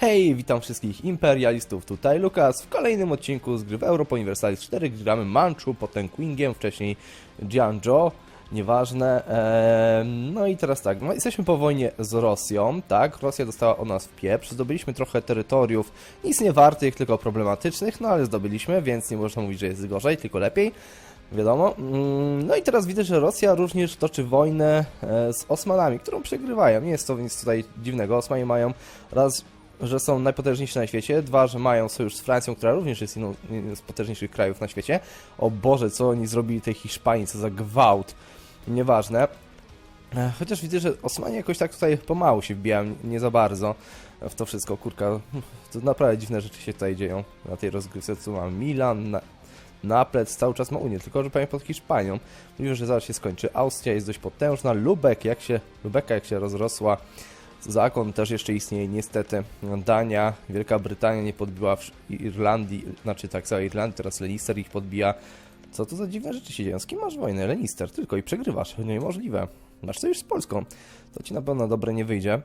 Hej, witam wszystkich imperialistów, tutaj Lukas w kolejnym odcinku z gry w Europa Universalis 4 gdy gramy Manchu, potem Quingiem, wcześniej Jiangzhou, nieważne. Eee, no i teraz tak, no, jesteśmy po wojnie z Rosją, tak? Rosja dostała od nas w pieprz, zdobyliśmy trochę terytoriów, nic nie wartych, tylko problematycznych, no ale zdobyliśmy, więc nie można mówić, że jest gorzej, tylko lepiej. Wiadomo. Mm, No i teraz widzę, że Rosja również toczy wojnę e, z Osmanami, którą przegrywają. Nie jest to nic tutaj dziwnego. Osmani mają raz, że są najpotężniejsi na świecie, dwa, że mają sojusz z Francją, która również jest jedną z potężniejszych krajów na świecie. O Boże, co oni zrobili tej Hiszpanii, co za gwałt. Nieważne. E, Chociaż widzę, że Osmani jakoś tak tutaj pomału się wbijają, nie za bardzo w to wszystko, kurka. To naprawdę dziwne rzeczy się tutaj dzieją na tej rozgrywce. Tu mam Milan, na, Naplet cały czas ma Unię, tylko że pewnie pod Hiszpanią. Mówią, że zaraz się skończy. Austria jest dość potężna. Lubek, jak się, Lubeka jak się rozrosła. Zakon też jeszcze istnieje, niestety. Dania, Wielka Brytania nie podbiła Irlandii, znaczy tak, całej Irlandii, teraz Lannister ich podbija. Co to za dziwne rzeczy się dzieją? Z kim masz wojnę? Lannister, tylko i przegrywasz. Niemożliwe. Masz coś z Polską. To ci na pewno dobre nie wyjdzie.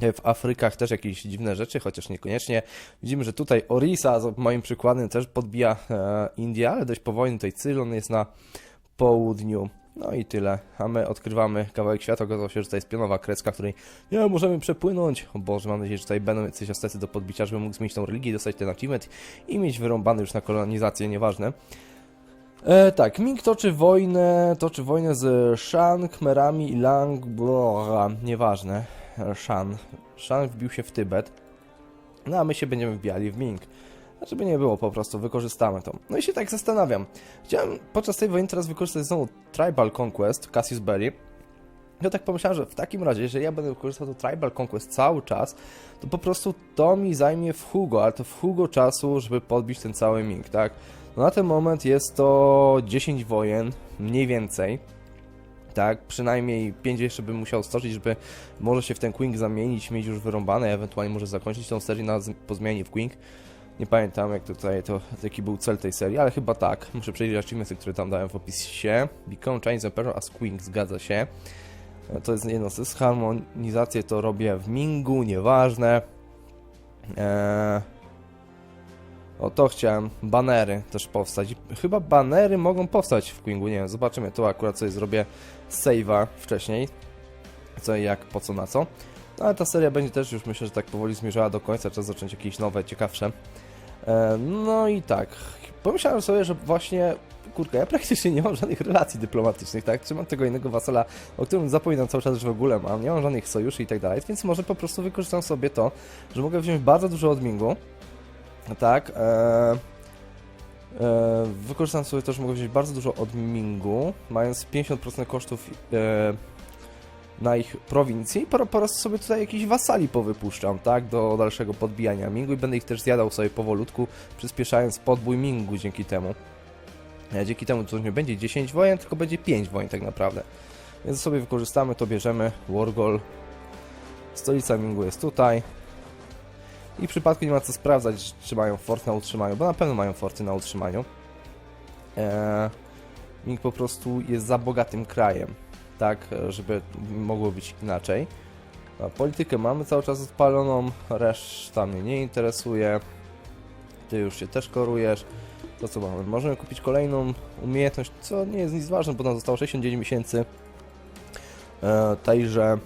W Afrykach też jakieś dziwne rzeczy, chociaż niekoniecznie. Widzimy, że tutaj Orisa, moim przykładem, też podbija e, Indię, ale dość powolny. Tutaj Cylon jest na południu. No i tyle. A my odkrywamy kawałek świata. Okazało się, że tutaj jest pionowa kreska, której nie możemy przepłynąć. O Boże, mam nadzieję, że tutaj będą jacyś astecy do podbicia, żebym mógł zmienić tą religię, dostać ten achievement i mieć wyrąbany już na kolonizację, nieważne. E, tak, Ming toczy wojnę, toczy wojnę z Shan, Khmerami i Lang, nieważne. Shan. Shan wbił się w Tybet. No a my się będziemy wbijali w Ming. Żeby nie było, po prostu wykorzystamy to. No i się tak zastanawiam. Chciałem podczas tej wojny teraz wykorzystać znowu Tribal Conquest, Cassius Belli. Ja tak pomyślałem, że w takim razie, jeżeli ja będę wykorzystał to Tribal Conquest cały czas, to po prostu to mi zajmie w Hugo, ale to w Hugo czasu, żeby podbić ten cały Ming, tak? No na ten moment jest to 10 wojen, mniej więcej. Tak, przynajmniej 5 jeszcze bym musiał stoczyć, żeby może się w ten Queen zamienić, mieć już wyrąbane, ewentualnie może zakończyć tą serię na, po zmianie w Queen. Nie pamiętam jak tutaj to, jaki był cel tej serii, ale chyba tak. Muszę przejrzeć achievementsy, które tam dałem w opisie. Become Chinese Emperor as Queen, zgadza się. E, To jest jedno z harmonizację to robię w Mingu, nieważne. Eee... O, to chciałem. Banery też powstać. Chyba banery mogą powstać w Quingu, nie wiem, zobaczymy. Tu akurat sobie zrobię save'a wcześniej. Co i jak, po co, na co. No, ale ta seria będzie też już myślę, że tak powoli zmierzała do końca. Czas zacząć jakieś nowe, ciekawsze. E, no i tak. Pomyślałem sobie, że właśnie kurka, ja praktycznie nie mam żadnych relacji dyplomatycznych, tak? Trzymam tego innego wasala, o którym zapominam cały czas, że w ogóle mam. Nie mam żadnych sojuszy i tak dalej, więc może po prostu wykorzystam sobie to, że mogę wziąć bardzo dużo odmingu. Tak. E, e, wykorzystam sobie to, że mogę wziąć bardzo dużo odmingu, mając 50% kosztów e, na ich prowincji i po, po raz sobie tutaj jakiś wasali powypuszczam, tak? Do dalszego podbijania mingu i będę ich też zjadał sobie powolutku, przyspieszając podbój mingu dzięki temu. E, Dzięki temu to nie będzie 10 wojen, tylko będzie 5 wojen tak naprawdę. Więc sobie wykorzystamy to, bierzemy Wargol. Stolica Mingu jest tutaj. I w przypadku nie ma co sprawdzać, czy mają fort na utrzymaniu, bo na pewno mają forty na utrzymaniu. Eee, Ming po prostu jest za bogatym krajem, tak, żeby mogło być inaczej. Politykę mamy cały czas odpaloną, reszta mnie nie interesuje. Ty już się też korujesz. To co mamy? Możemy kupić kolejną umiejętność, co nie jest nic ważne, bo nam zostało 69 miesięcy. E, tajże...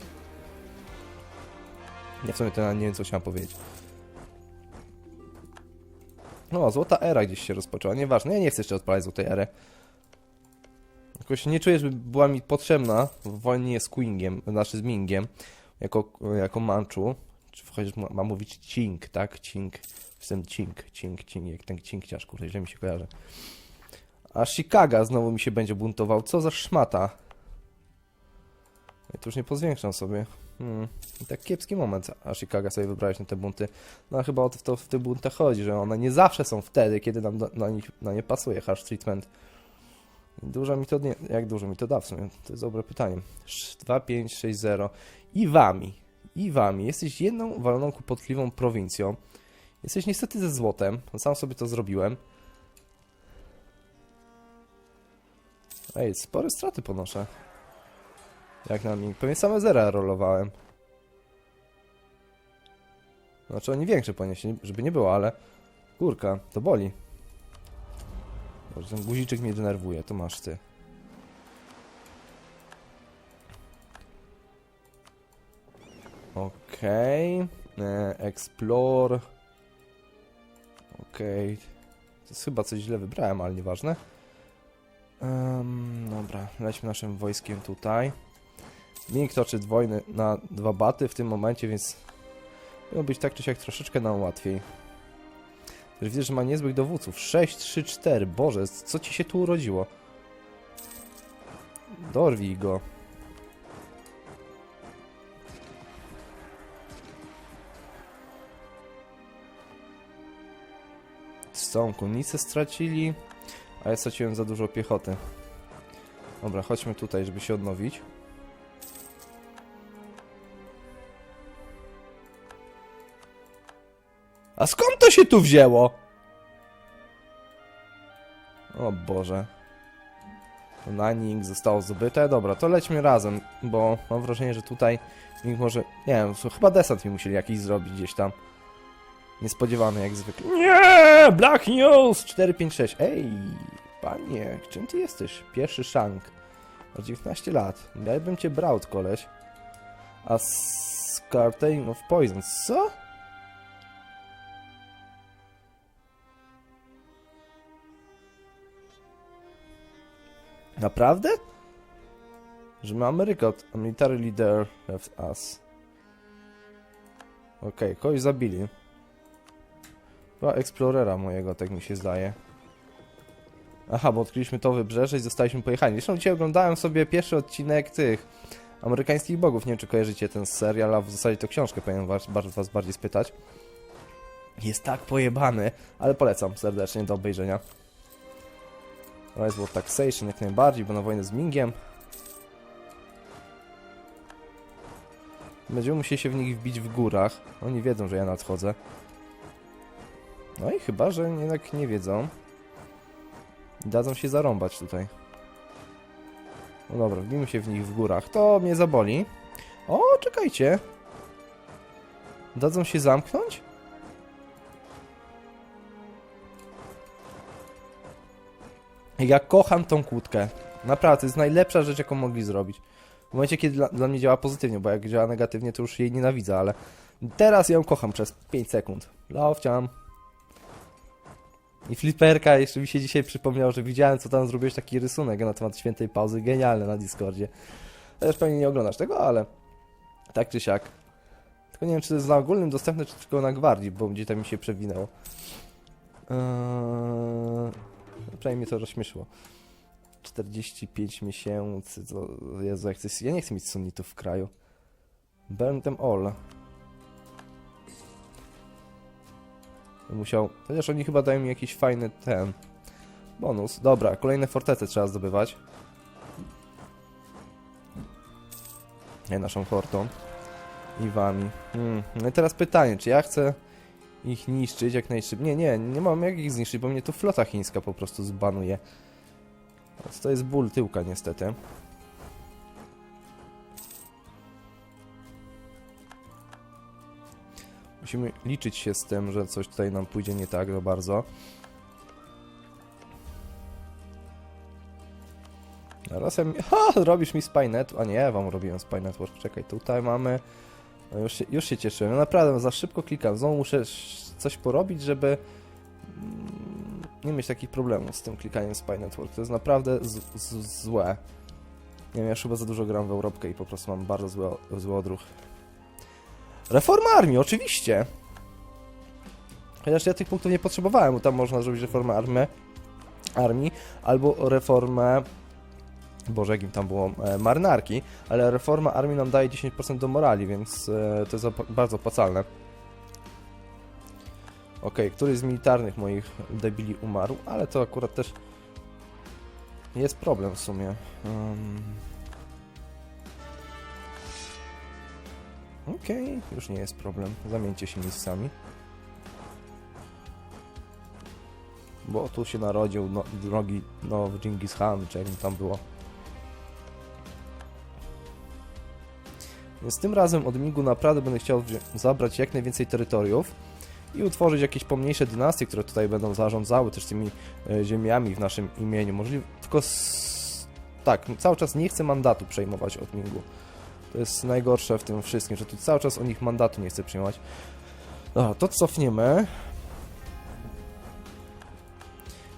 Ja w sumie to nie wiem, co chciałem powiedzieć. No, złota era gdzieś się rozpoczęła, nieważne, ja nie chcę jeszcze odpalać złotej ery. Jakoś nie czuję, żeby była mi potrzebna w wojnie z Quingiem, znaczy z Mingiem, jako, jako Manchu. Czy chociaż ma, ma mówić Cing, tak? Cing. Jestem Cing, Cing, Cing, jak ten Cingciarz, kurde, źle mi się kojarzy. A Chicago znowu mi się będzie buntował, co za szmata. Ja to już nie pozwiększam sobie. Hmm. I tak kiepski moment, a Chicago sobie wybrałeś na te bunty. No a chyba o to, w to w tych buntach chodzi, że one nie zawsze są wtedy, kiedy nam do, na, nich, na nie pasuje harsh treatment. Dużo mi to nie... Jak dużo mi to da w sumie? To jest dobre pytanie. 2, 5, 6, 0. I wami. I wami. Jesteś jedną waloną kłopotliwą prowincją. Jesteś niestety ze złotem. Sam sobie to zrobiłem. Ej, spore straty ponoszę. Jak na mnie. Pewnie same zera rolowałem. Znaczy oni większe ponieśli, żeby nie było, ale... Kurka, to boli. Boże, ten guziczek mnie denerwuje, to masz ty. Okej. E, Explore. Okej. To jest chyba coś źle wybrałem, ale nieważne. Um, dobra, lećmy naszym wojskiem tutaj. Ming toczy wojny na dwa baty w tym momencie, więc miał być tak czy siak troszeczkę nam łatwiej. Też widzę, że ma niezłych dowódców. 6, 3, 4. Boże, co ci się tu urodziło? Dorwij go. Całą konnicę stracili, a ja straciłem za dużo piechoty. Dobra, chodźmy tutaj, żeby się odnowić. A skąd to się tu wzięło? O Boże. Nanik zostało zdobyte. Dobra, to lećmy razem, bo mam wrażenie, że tutaj nikt może... Nie wiem, to chyba desant mi musieli jakiś zrobić gdzieś tam. Niespodziewany jak zwykle. Nie! Black News! 456. Ej, panie, czym ty jesteś? Pierwszy szank. O 19 lat. Ja bym cię brał, koleś. A Scartain of Poison. Co? Naprawdę? Że my Ameryka, a military leader left us. Okej, kogoś zabili. Chyba Explorera mojego, tak mi się zdaje. Aha, bo odkryliśmy to wybrzeże i zostaliśmy pojechani. Zresztą dzisiaj oglądałem sobie pierwszy odcinek tych amerykańskich bogów. Nie wiem, czy kojarzycie ten serial, a w zasadzie to książkę powinienem was, was bardziej spytać. Jest tak pojebany, ale polecam serdecznie do obejrzenia. Rise War Taxation jak najbardziej, bo na wojnę z Mingiem. Będziemy musieli się w nich wbić w górach. Oni wiedzą, że ja nadchodzę. No i chyba, że jednak nie wiedzą. Dadzą się zarąbać tutaj. No dobra, wbijmy się w nich w górach. To mnie zaboli. O, czekajcie. Dadzą się zamknąć? Ja kocham tą kłódkę. Naprawdę, to jest najlepsza rzecz, jaką mogli zrobić. W momencie, kiedy dla, dla mnie działa pozytywnie, bo jak działa negatywnie, to już jej nienawidzę, ale teraz ją kocham przez 5 sekund. Lowciam. I fliperka jeszcze mi się dzisiaj przypomniał, że widziałem, co tam zrobiłeś taki rysunek na temat świętej pauzy. Genialny na Discordzie. Też pewnie nie oglądasz tego, ale tak czy siak. Tylko nie wiem, czy to jest na ogólnym dostępne, czy tylko na gwardii, bo gdzieś tam mi się przewinęło. Eee... Prawie mnie to rozśmieszyło. 45 miesięcy, to... Jezu, to jest... Ja nie chcę mieć sunnitów w kraju. Burn them all. Musiał... Chociaż oni chyba dają mi jakiś fajny ten... Bonus. Dobra, kolejne fortece trzeba zdobywać. Nie, naszą fortą. I wami. Hmm. No i teraz pytanie, czy ja chcę ich niszczyć jak najszybciej? Nie, nie, nie mam jak ich zniszczyć, bo mnie tu flota chińska po prostu zbanuje. Więc to jest ból tyłka niestety. Musimy liczyć się z tym, że coś tutaj nam pójdzie nie tak za bardzo. Mi... Ha! Robisz mi Spy Network. A nie, wam robiłem Spy Network. Czekaj, tutaj mamy... No już, się, już się cieszyłem. No naprawdę, za szybko klikam. Znowu muszę sz- coś porobić, żeby mm, nie mieć takich problemów z tym klikaniem Spy Network. To jest naprawdę złe. Nie wiem, ja już chyba za dużo gram w Europkę i po prostu mam bardzo zły, zły odruch. Reforma armii, oczywiście! Chociaż ja tych punktów nie potrzebowałem, bo tam można zrobić reformę armii, armii albo reformę Boże, jakim tam było e, marynarki, ale reforma armii nam daje 10% do morali, więc e, to jest bardzo opłacalne. Okej, któryś z militarnych moich debili umarł, ale to akurat też jest problem w sumie. Um... Okej, już nie jest problem. Zamieńcie się miejscami. Bo tu się narodził no, drogi no, Genghis Khan, czy jak tam było. Więc tym razem od Mingu naprawdę będę chciał zabrać jak najwięcej terytoriów i utworzyć jakieś pomniejsze dynastie, które tutaj będą zarządzały też tymi e, ziemiami w naszym imieniu. Możliwe, tylko tak, cały czas nie chcę mandatu przejmować od Mingu. To jest najgorsze w tym wszystkim, że tu cały czas o nich mandatu nie chcę przejmować. Dobra, to cofniemy.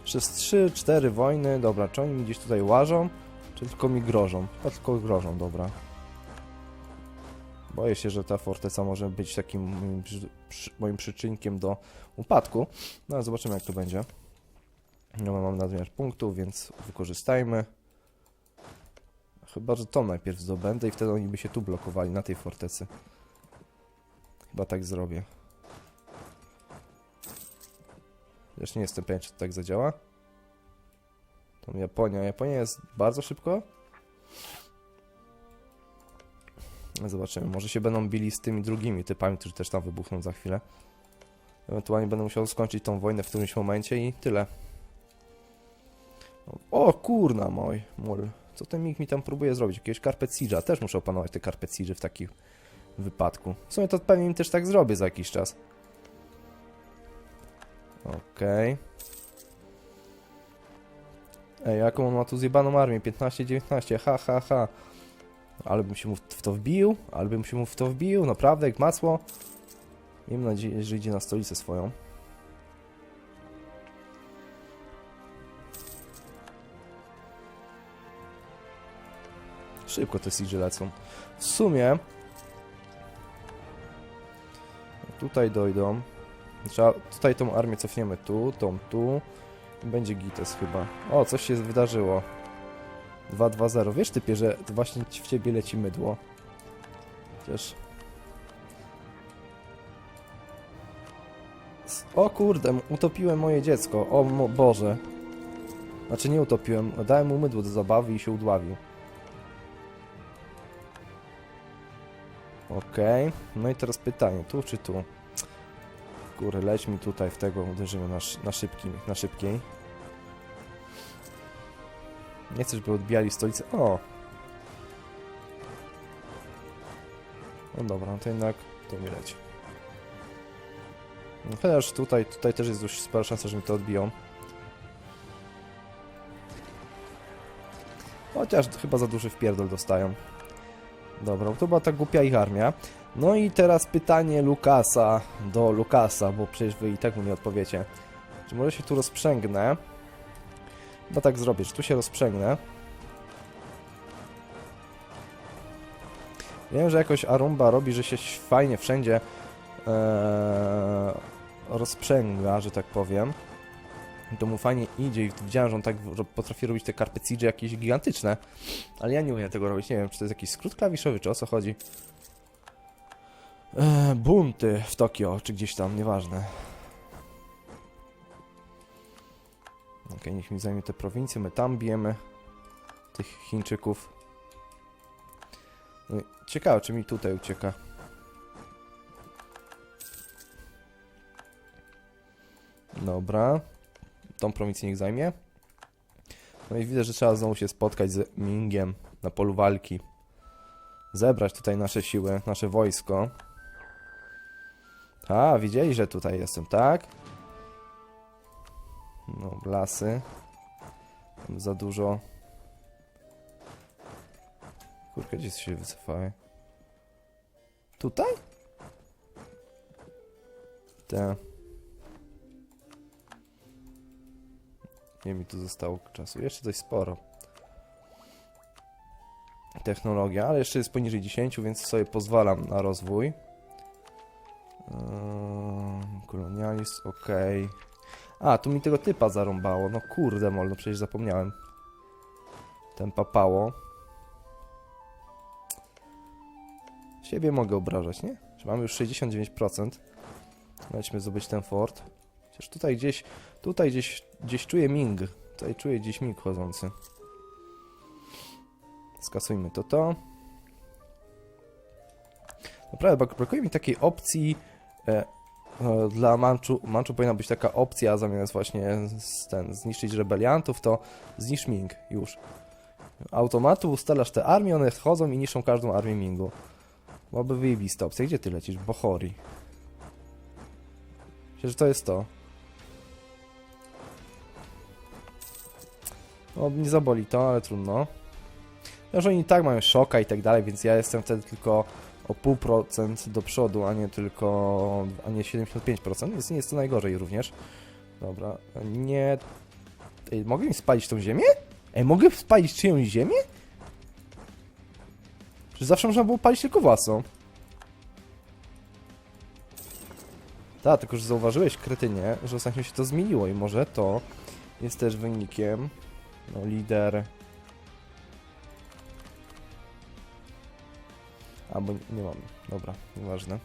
Przez 3-4 wojny, dobra, czy oni mi gdzieś tutaj łażą, czy tylko mi grożą? Chyba tylko grożą, dobra. Boję się, że ta forteca może być takim moim, moim przyczynkiem do upadku. No ale zobaczymy jak to będzie. No mam nadmiar punktów, więc wykorzystajmy. Chyba, że to najpierw zdobędę i wtedy oni by się tu blokowali na tej fortecy. Chyba tak zrobię. Też nie jestem pewien, czy to tak zadziała. Tą Japonia. Japonia jest bardzo szybko. Zobaczymy. Może się będą bili z tymi drugimi typami, którzy też tam wybuchną za chwilę. Ewentualnie będę musiał skończyć tą wojnę w którymś momencie i tyle. O kurna moj, mol. Co ten mig mi tam próbuje zrobić? Jakiegoś Carpet Siege'a. Też muszę opanować te Carpet w takim wypadku. W sumie to pewnie im też tak zrobię za jakiś czas. Okej. Ej, jaką on ma tu zjebaną armię? 15-19, ha, ha, ha. Ale bym się mu w to wbił, ale bym się mu w to wbił, naprawdę, jak masło. Miejmy nadzieję, że idzie na stolicę swoją. Szybko te siege lecą. W sumie... Tutaj dojdą. Trzeba, tutaj tą armię cofniemy tu, tą tu. Będzie gites chyba. O, coś się wydarzyło. 2-2-0. Wiesz typie, że to właśnie w ciebie leci mydło. S- O kurde, utopiłem moje dziecko. O Boże. Znaczy nie utopiłem, dałem mu mydło do zabawy i się udławił. Okej, no i teraz pytanie, tu czy tu? Kurde, leć mi tutaj w tego, uderzymy na, na szybkim, na szybkiej. Nie chcę, żeby odbijali stolicę. O! No dobra, no to jednak to mi leci. No, chociaż tutaj, tutaj też jest dość spora szansa, że mi to odbiją. Chociaż chyba za duży wpierdol dostają. Dobra, to była ta głupia ich armia. No i teraz pytanie Lukasa do Lukasa, bo przecież wy i tak mu nie odpowiecie. Czy może się tu rozprzęgnę? No tak zrobię, tu się rozprzęgnę. Wiem, że jakoś Arumba robi, że się fajnie wszędzie ee, rozprzęga, że tak powiem. To mu fajnie idzie i widziałem, że on tak potrafi robić te siege jakieś gigantyczne. Ale ja nie umiem tego robić, nie wiem, czy to jest jakiś skrót klawiszowy, czy o co chodzi. E, bunty w Tokio, czy gdzieś tam, nieważne. Okej, niech mi zajmie te prowincje, my tam bijemy tych Chińczyków. No ciekawe, czy mi tutaj ucieka. Dobra. Tą prowincję niech zajmie. No i widzę, że trzeba znowu się spotkać z Mingiem na polu walki. Zebrać tutaj nasze siły, nasze wojsko. A, widzieli, że tutaj jestem, tak? No, lasy. Tam za dużo. Kurka, gdzie się wycofały? Tutaj? Te. Nie mi tu zostało czasu. Jeszcze dość sporo. Technologia, ale jeszcze jest poniżej 10, więc sobie pozwalam na rozwój. Eee, kolonialist, ok. A, tu mi tego typa zarąbało. No kurde, mol, no przecież zapomniałem. Ten papało. Siebie mogę obrażać, nie? Że mamy już 69%. Lećmy zdobyć ten fort. Chociaż tutaj gdzieś, tutaj gdzieś, gdzieś czuję Ming. Tutaj czuję gdzieś Ming chodzący. Skasujmy to to. Naprawdę, brak- brakuje mi takiej opcji e, dla Manchu. Manchu powinna być taka opcja zamiast właśnie ten, zniszczyć rebeliantów, to zniszcz Ming już. Automatu ustalasz te armie, one chodzą i niszczą każdą armię Mingu. Byłaby wyjebista opcja. Gdzie ty lecisz? Bohori. Myślę, że to jest to. No, nie zaboli to, ale trudno. No, że oni i tak mają szoka i tak dalej, więc ja jestem wtedy tylko o pół procent do przodu, a nie tylko, a nie 75%, więc nie jest to najgorzej również. Dobra, nie... Ej, mogę mi spalić tą ziemię? Ej, mogę spalić czyjąś ziemię? Czy zawsze można było palić tylko własną? Tak, tylko że zauważyłeś, kretynie, że ostatnio się to zmieniło i może to jest też wynikiem. No, lider. Albo nie mam. Dobra, nieważne.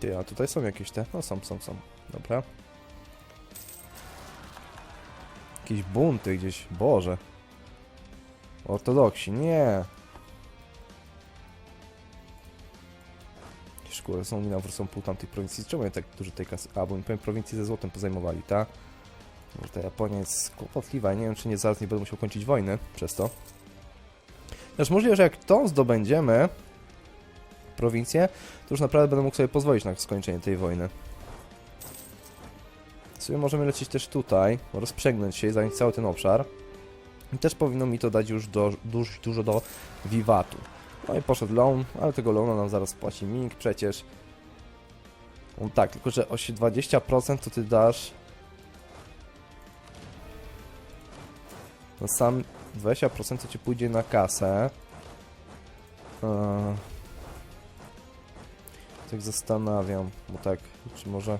Ty, a tutaj są jakieś te? No są, są, są. Dobra. Jakieś bunty gdzieś. Boże. Ortodoksi, nie. Szkoły są na są pół tamtej prowincji. Czemu ja tak dużo tej kasy? A, bo mi powiem prowincji ze złotem pozajmowali, tak? Może ta Japonia jest kłopotliwa. Nie wiem, czy nie zaraz nie będę musiał kończyć wojny przez to. Też możliwe, że jak tą zdobędziemy, prowincję, to już naprawdę będę mógł sobie pozwolić na skończenie tej wojny. W sumie możemy lecieć też tutaj, rozprzęgnąć się i zająć cały ten obszar. I też powinno mi to dać już do, duż, dużo do wiwatu. No i poszedł loan, ale tego loana nam zaraz płaci Ming przecież. No tak, tylko że o 20% to ty dasz... No sam 20% to ci pójdzie na kasę. Eee... Tak zastanawiam, bo tak, czy może...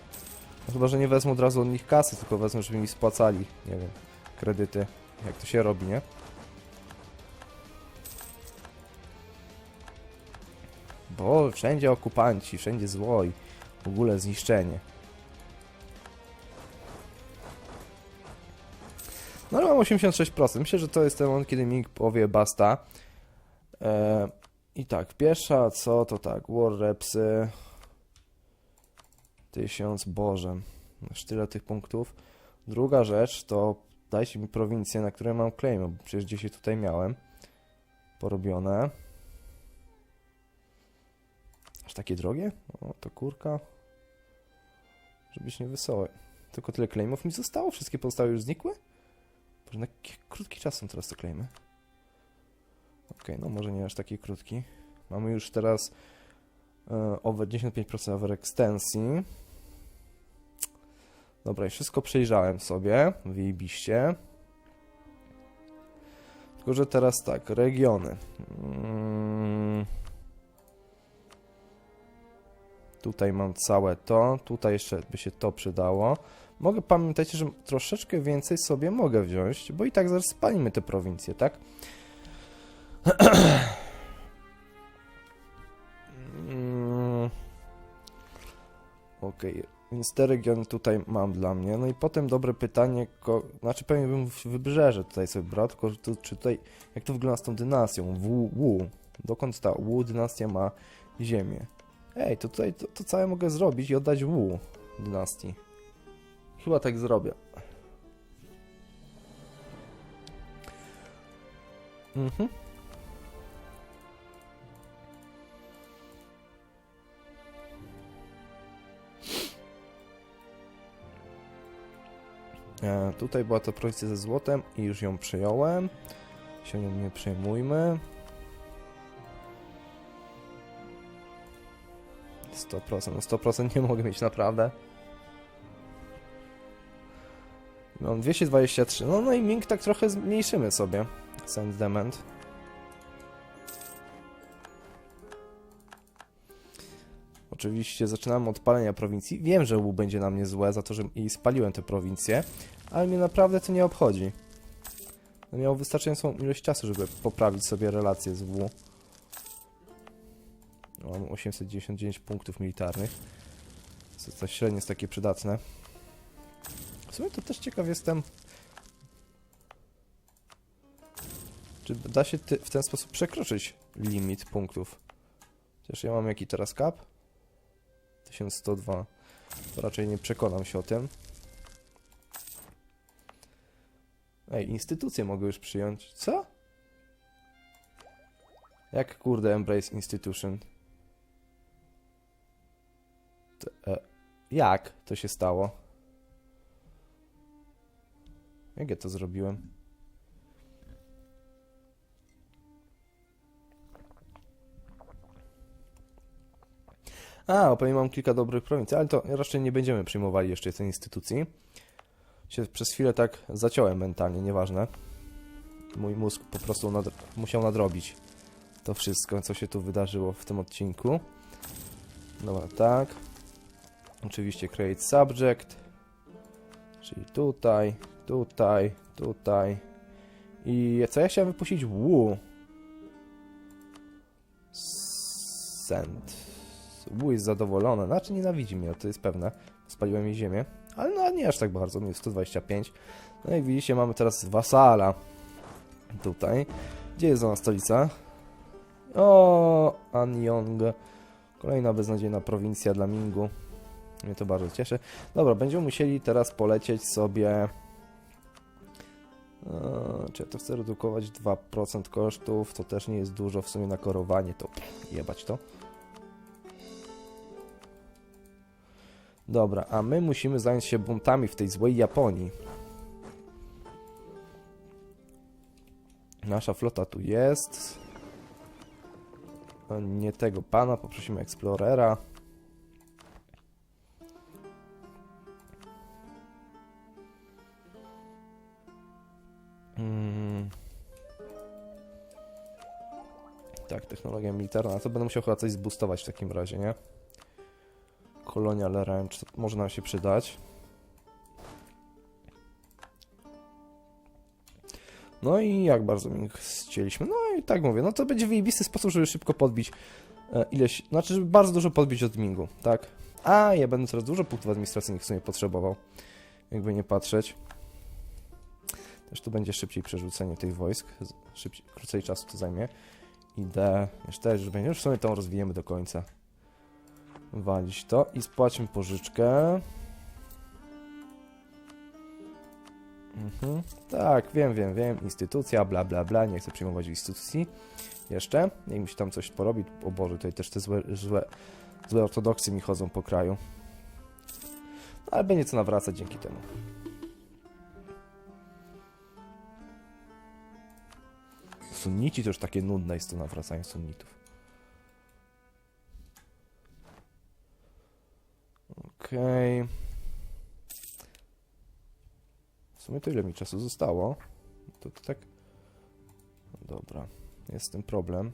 No chyba, że nie wezmę od razu od nich kasy, tylko wezmę, żeby mi spłacali, nie wiem, kredyty. Jak to się robi, nie? Bo wszędzie okupanci, wszędzie zło i w ogóle zniszczenie. No ale mam 86%. Myślę, że to jest ten moment, kiedy Ming powie basta. E, I tak, pierwsza co to tak, War Repsy. 1000, Boże. Aż tyle tych punktów. Druga rzecz to dajcie mi prowincję, na której mam claim, bo przecież je tutaj miałem. Porobione. Aż takie drogie? O, to kurka. Żebyś nie wesoły. Tylko tyle claimów mi zostało? Wszystkie pozostałe już znikły? Boże, na krótki czas są teraz te claimy? Okej, no może nie aż taki krótki. Mamy już teraz e, over 95% over extensji. Dobra, i wszystko przejrzałem sobie. Wyjebiście. Tylko, że teraz tak, regiony. Mm. Tutaj mam całe to. Tutaj jeszcze by się to przydało. Mogę, pamiętajcie, że troszeczkę więcej sobie mogę wziąć, bo i tak zaraz spalimy te prowincje, tak? Okej, więc te regiony tutaj mam dla mnie. No i potem dobre pytanie, ko... znaczy pewnie bym w wybrzeże tutaj sobie brał, tylko czy tutaj, jak to wygląda z tą dynastią? Wu, Wu. Dokąd ta Wu dynastia ma ziemię? Ej, to tutaj to, to całe mogę zrobić i oddać Wu dynastii. Chyba tak zrobię. Mhm. E, tutaj była to prowincja ze złotem i już ją przejąłem. Się nią nie przejmujmy. 100%, no 100% nie mogę mieć naprawdę. Mam 223, no, no i Ming tak trochę zmniejszymy sobie. Send Dement. Oczywiście zaczynamy od palenia prowincji. Wiem, że Wu będzie na mnie złe za to, że i spaliłem tę prowincję, ale mnie naprawdę to nie obchodzi. No miał wystarczającą ilość czasu, żeby poprawić sobie relacje z W. Mam 899 punktów militarnych. Co to średnio jest takie przydatne. W sumie to też ciekaw jestem. Czy da się w ten sposób przekroczyć limit punktów? Chociaż ja mam jaki teraz cap? 1102. To raczej nie przekonam się o tym. Ej, instytucje mogę już przyjąć. Co? Jak kurde Embrace Institution? E, jak to się stało? Jak ja to zrobiłem? A, opowiem mam kilka dobrych prowincji, ale to raczej nie będziemy przyjmowali jeszcze tej instytucji. Się przez chwilę tak zaciąłem mentalnie, nieważne. Mój mózg po prostu musiał nadrobić to wszystko, co się tu wydarzyło w tym odcinku. Dobra, tak. Oczywiście create subject. Czyli tutaj, tutaj, tutaj. I co ja chciałem wypuścić? Wu. Send. Wu jest zadowolony. Znaczy nienawidzi mnie, to jest pewne. Spaliłem jej ziemię. Ale no nie aż tak bardzo, minus 125. No jak widzicie mamy teraz wasala. Tutaj. Gdzie jest ona stolica? O, Anyong. Kolejna beznadziejna prowincja dla Mingu. Mnie to bardzo cieszy. Dobra, będziemy musieli teraz polecieć sobie... Eee, czy ja to chcę redukować 2% kosztów? To też nie jest dużo w sumie na korowanie, to jebać to. Dobra, a my musimy zająć się buntami w tej złej Japonii. Nasza flota tu jest. Nie tego pana, poprosimy Explorera. Technologia militarna. To będę musiał chyba coś zboostować w takim razie, nie? Colonial Ranch, to może nam się przydać. No i jak bardzo mi chcieliśmy. No i tak mówię, no to będzie wyjebisty sposób, żeby szybko podbić e, ileś, znaczy, żeby bardzo dużo podbić od Mingu, tak? A, ja będę coraz dużo punktów administracyjnych w sumie potrzebował, jakby nie patrzeć. Też tu będzie szybciej przerzucenie tych wojsk, szybciej, krócej czasu to zajmie. Idę, też już będzie, już w sumie tą rozwijemy do końca. Walić to i spłaćmy pożyczkę. Mhm. Tak, wiem, wiem, wiem. Instytucja, bla, bla, bla. Nie chcę przyjmować instytucji. Jeszcze. Niech mi się tam coś porobi. O Boże, tutaj też te złe, złe, złe ortodoksy mi chodzą po kraju. Ale będzie co nawracać dzięki temu. Sunnici to już takie nudne jest to nawracanie sunnitów. Okej. W sumie to ile mi czasu zostało? To, to tak... Dobra, jest z tym problem.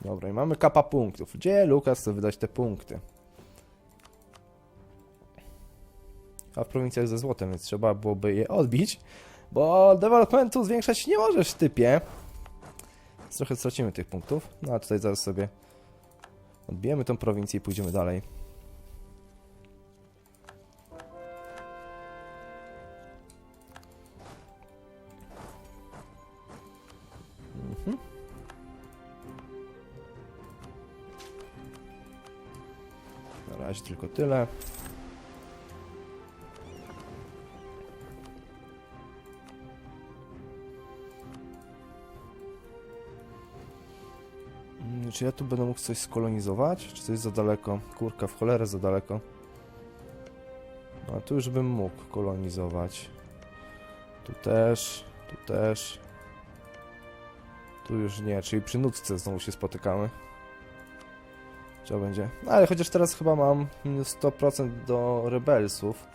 Dobra, i mamy kapa punktów. Gdzie Lukas chce wydać te punkty? A w prowincjach ze złotem, więc trzeba byłoby je odbić, bo developmentu zwiększać nie możesz, typie. Więc trochę stracimy tych punktów. No a tutaj zaraz sobie odbijemy tą prowincję i pójdziemy dalej. Mhm. Na razie tylko tyle. Czy ja tu będę mógł coś skolonizować? Czy to jest za daleko? Kurka, w cholerę za daleko. No, a tu już bym mógł kolonizować. Tu też, tu też. Tu już nie, czyli przy nutce znowu się spotykamy. Trzeba będzie. No, ale chociaż teraz chyba mam minus 100% do rebelsów.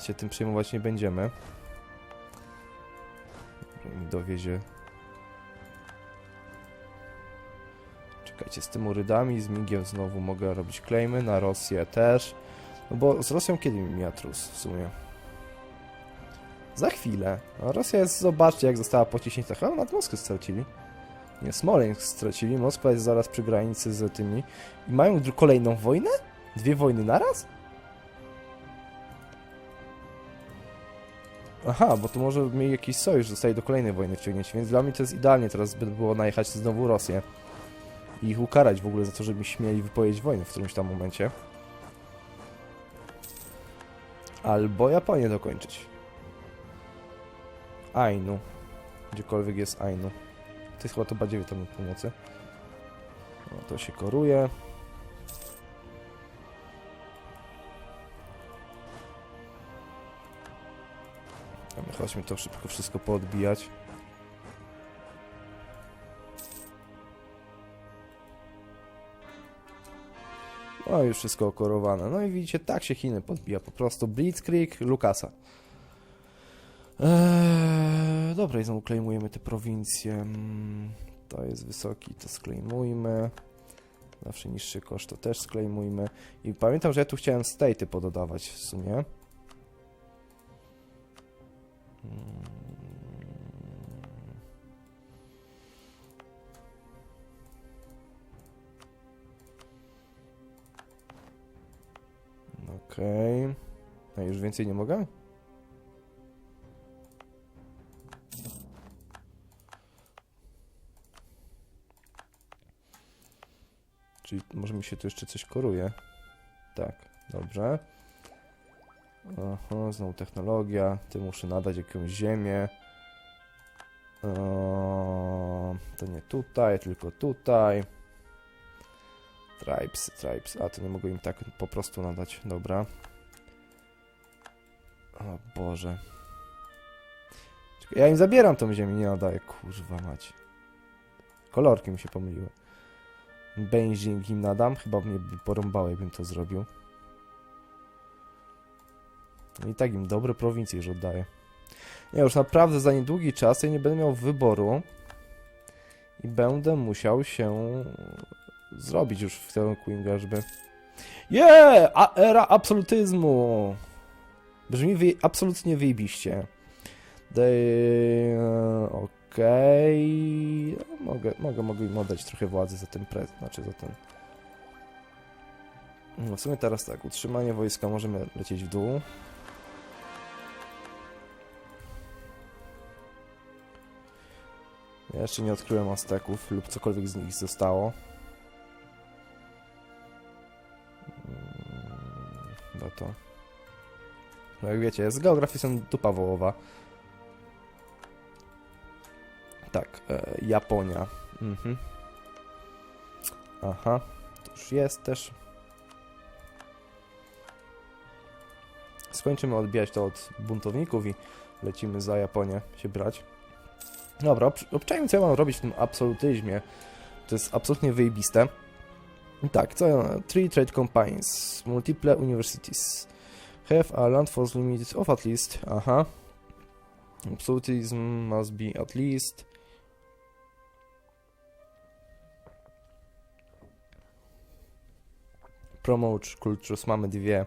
Się tym przejmować nie będziemy. Mi dowiezie Czekajcie, z tym urydami, z Migiem znowu mogę robić claimy, na Rosję też. No bo z Rosją kiedy mi mija trus w sumie? Za chwilę. A Rosja jest, zobaczcie jak została pociśnięta. Chyba nad Moskwę stracili. Nie, Smoleńsk stracili. Moskwa jest zaraz przy granicy z tymi. I mają kolejną wojnę? Dwie wojny naraz? Aha, bo to może mieli jakiś sojusz, zostali do kolejnej wojny wciągnięci, więc dla mnie to jest idealnie teraz by było najechać znowu Rosję i ich ukarać w ogóle za to, żeby śmieli wypowiedzieć wojnę w którymś tam momencie. Albo Japonię dokończyć. Ainu. Gdziekolwiek jest Ainu. To jest chyba to bardziej tam pomocy. No, to się koruje. Chodźmy to szybko wszystko poodbijać. No już wszystko okorowane. No i widzicie, tak się Chiny podbija. Po prostu Blitzkrieg Lukasa. Eee, dobra, i znowu klejmujemy te prowincje. Mm, To jest wysoki, to sklejmujmy. Zawsze niższy koszt, to też sklejmujmy. I pamiętam, że ja tu chciałem state'y pododawać w sumie. Mm. Okej. A już więcej nie mogę? Czyli może mi się tu jeszcze coś koruje. Tak, dobrze. Aha, znowu technologia. Ty muszę nadać jakąś ziemię. Eee, to nie tutaj, tylko tutaj. Tribes, tribes. A, to nie mogę im tak po prostu nadać. Dobra. O Boże. Czekaj, ja im zabieram tą ziemię, nie nadaję. Kurwa mać. Kolorki mi się pomyliły. Beijing im nadam. Chyba mnie porąbało, jakbym to zrobił. No i tak im dobre prowincje już oddaję. Nie, już naprawdę za niedługi czas ja nie będę miał wyboru i będę musiał się zrobić już w tym Queenga, żeby... Yeah! Era absolutyzmu! Brzmi wy... absolutnie wyjebiście. Dej... Okej... No, Mogę, mogę, mogę im oddać trochę władzy za ten pre... Znaczy za ten... No w sumie teraz tak, utrzymanie wojska możemy lecieć w dół. Ja jeszcze nie odkryłem Azteków lub cokolwiek z nich zostało. No to... No jak wiecie, z geografii są dupa wołowa. Tak, e, Japonia. Mhm. Aha, to już jest też. Skończymy odbijać to od buntowników i lecimy za Japonię się brać. Dobra, obcz- obczajmy co ja mam robić w tym absolutyzmie. To jest absolutnie wyjebiste. Tak, co ja... Three trade companies, multiple universities. Have a land force limit of at least... Aha. Absolutism must be at least... Promote cultures, mamy dwie.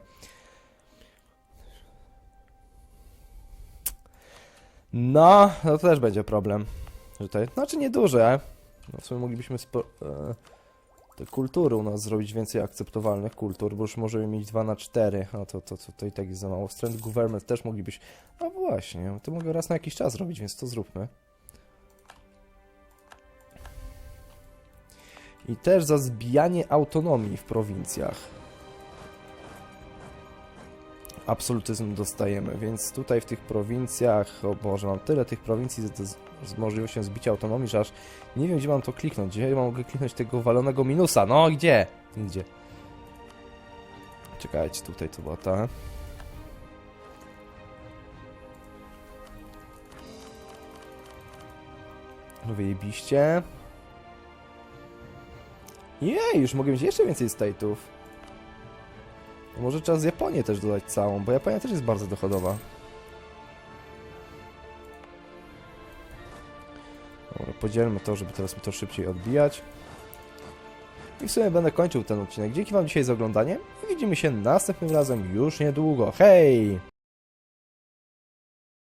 No, to też będzie problem. Że to, znaczy nieduże. No w sumie moglibyśmy spo, e, kultury u nas zrobić więcej akceptowalnych kultur, bo już możemy mieć 2 na 4, a to, to, to, to i tak jest za mało. Strand government też moglibyś... No właśnie, to mogę raz na jakiś czas robić, więc to zróbmy. I też za zbijanie autonomii w prowincjach. Absolutyzm dostajemy, więc tutaj w tych prowincjach, o Boże, mam tyle tych prowincji z, z, z możliwością zbicia autonomii, że aż nie wiem, gdzie mam to kliknąć. Gdzie mogę kliknąć tego walonego minusa? No, gdzie? Nigdzie. Czekajcie, tutaj to była ta. Wyjebiście. Jej, już mogę mieć jeszcze więcej state'ów. Może czas Japonię też dodać całą, bo Japonia też jest bardzo dochodowa. Podzielmy to, żeby teraz mi to szybciej odbijać. I w sumie będę kończył ten odcinek. Dzięki Wam dzisiaj za oglądanie i widzimy się następnym razem już niedługo. Hej!